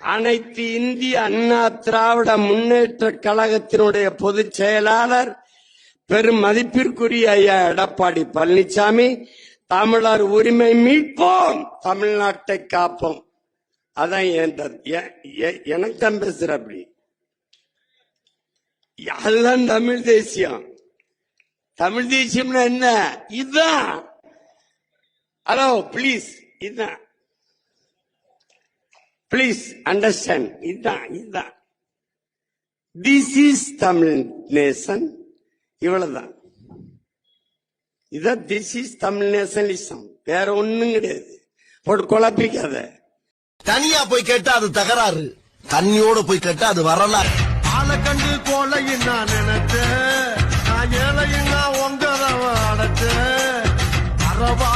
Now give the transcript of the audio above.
அனைத்து இந்திய அண்ணா திராவிட முன்னேற்ற கழகத்தினுடைய பொதுச் செயலாளர் பெரும் மதிப்பிற்குரிய ஐயா எடப்பாடி பழனிசாமி தமிழர் உரிமை மீட்போம் தமிழ்நாட்டை காப்போம். அதான் என் த- எனக்கு தான் பேசுற அப்படி. அதுதான் தமிழ் தேசியம். தமிழ் தேசியம்னா என்ன? இதுதான் ஹலோ ப்ளீஸ் இதுதான் ப்ளீஸ் அண்டர்ஸ்டாண்ட் இதுதான் இதுதான் திஸ் இஸ் தமிழ் நேசன் இவ்வளவுதான். இதான் திஸ் இஸ் தமிழ் நேஷனலிசம் வேற ஒண்ணும் கிடையாது. போட்டு குழப்பிக்காத. தனியா போய் கேட்டா அது தகராறு. தண்ணியோட போய் கேட்டா அது வரலாறு. ஆளை கண்டு கோழையும் நான் நினைச்சேன் நான் ஏழையும் நான் உங்கதவ அடைச்சேன் அறவா